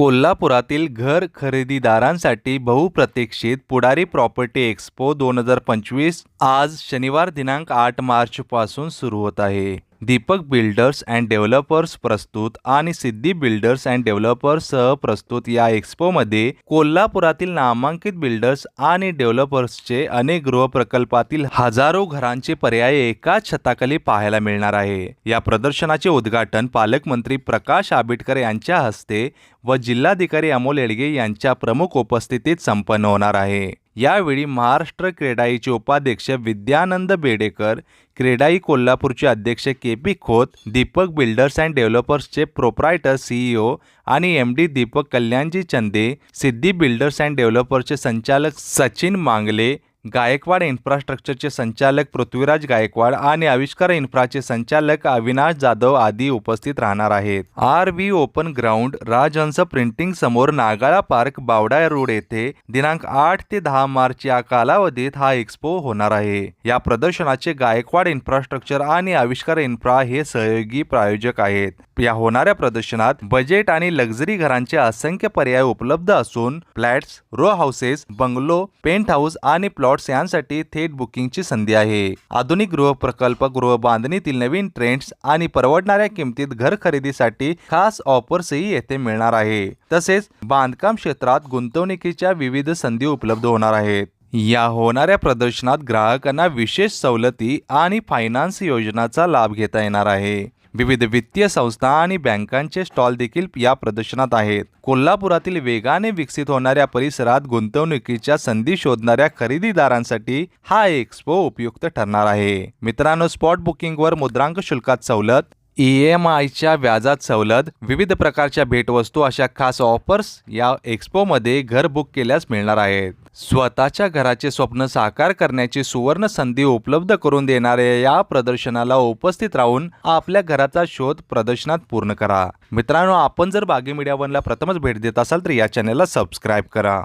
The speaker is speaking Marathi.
कोल्हापुरातील घर खरेदीदारांसाठी बहुप्रतीक्षित पुढारी प्रॉपर्टी एक्स्पो दोन हजार पंचवीस आज शनिवार दिनांक आठ मार्चपासून सुरू होत आहे. दीपक बिल्डर्स अँड डेव्हलपर्स प्रस्तुत आणि सिद्धी बिल्डर्स अँड डेव्हलपर्ससह प्रस्तुत या एक्स्पोमध्ये कोल्हापुरातील नामांकित बिल्डर्स आणि डेव्हलपर्सचे अनेक गृहप्रकल्पातील हजारो घरांचे पर्याय एकाच छताखाली पाहायला मिळणार आहे. या प्रदर्शनाचे उद्घाटन पालकमंत्री प्रकाश आंबेडकर यांच्या हस्ते व जिल्हाधिकारी अमोल येडगे यांच्या प्रमुख उपस्थितीत संपन्न होणार आहे. यावेळी महाराष्ट्र क्रेडाईचे उपाध्यक्ष विद्यानंद बेडेकर क्रेडाई कोल्हापूरचे अध्यक्ष K P Khot Deepak builders and डेव्हलपर्सचे proprietor CEO आणि M D Deepak Kalyanji Chande Siddhi builders and डेव्हलपर्सचे संचालक सचिन मांगले गायकवाड इन्फ्रास्ट्रक्चरचे संचालक पृथ्वीराज गायकवाड आणि आविष्कार इन्फ्राचे संचालक अविनाश जाधव आदी उपस्थित राहणार आहेत. R V open ground Rajhans printing समोर नागाळा पार्क बावडा रोड येथे दिनांक आठ ते दहा मार्च या कालावधीत हा एक्स्पो होणार आहे. या प्रदर्शनाचे गायकवाड इन्फ्रास्ट्रक्चर आणि आविष्कार इन्फ्रा हे सहयोगी प्रायोजक आहेत. या होणाऱ्या प्रदर्शनात बजेट आणि लक्झरी घरांचे असंख्य पर्याय उपलब्ध असून flats row houses bungalow penthouse आणि प्लॉट्स यांसाठी थेट बुकिंगची संधी आहे. आधुनिक गृह प्रकल्प गृह बांधणीतील नवीन ट्रेंड्स आणि परवडणाऱ्या किमतीत घर खरेदीसाठी खास ऑफर्सही येथे मिळणार आहे. तसेच बांधकाम क्षेत्रात गुंतवणुकीच्या विविध संधी उपलब्ध होणार आहेत. या होणाऱ्या प्रदर्शनात ग्राहकांना विशेष सवलती आणि फायनान्स योजनाचा लाभ घेता येणार आहे. विविध वित्तीय संस्था आणि बँकांचे स्टॉल देखील या प्रदर्शनात आहेत. कोल्हापुरातील वेगाने विकसित होणाऱ्या परिसरात गुंतवणुकीच्या संधी शोधणाऱ्या खरेदीदारांसाठी हा एक्स्पो उपयुक्त ठरणार आहे. मित्रांनो स्पॉट बुकिंगवर मुद्रांक शुल्कात सवलत ई एम आयच्या व्याजात सवलत विविध प्रकारच्या भेटवस्तू अशा खास ऑफर्स या एक्स्पोमध्ये घर बुक केल्यास मिळणार आहेत. स्वतःच्या घराचे स्वप्न साकार करण्याची सुवर्ण संधी उपलब्ध करून देणाऱ्या या प्रदर्शनाला उपस्थित राहून आपल्या घराचा शोध प्रदर्शनात पूर्ण करा. मित्रांनो आपण जर बागी मीडिया वनला प्रथमच भेट देत असाल तर या चॅनलला सबस्क्राईब करा.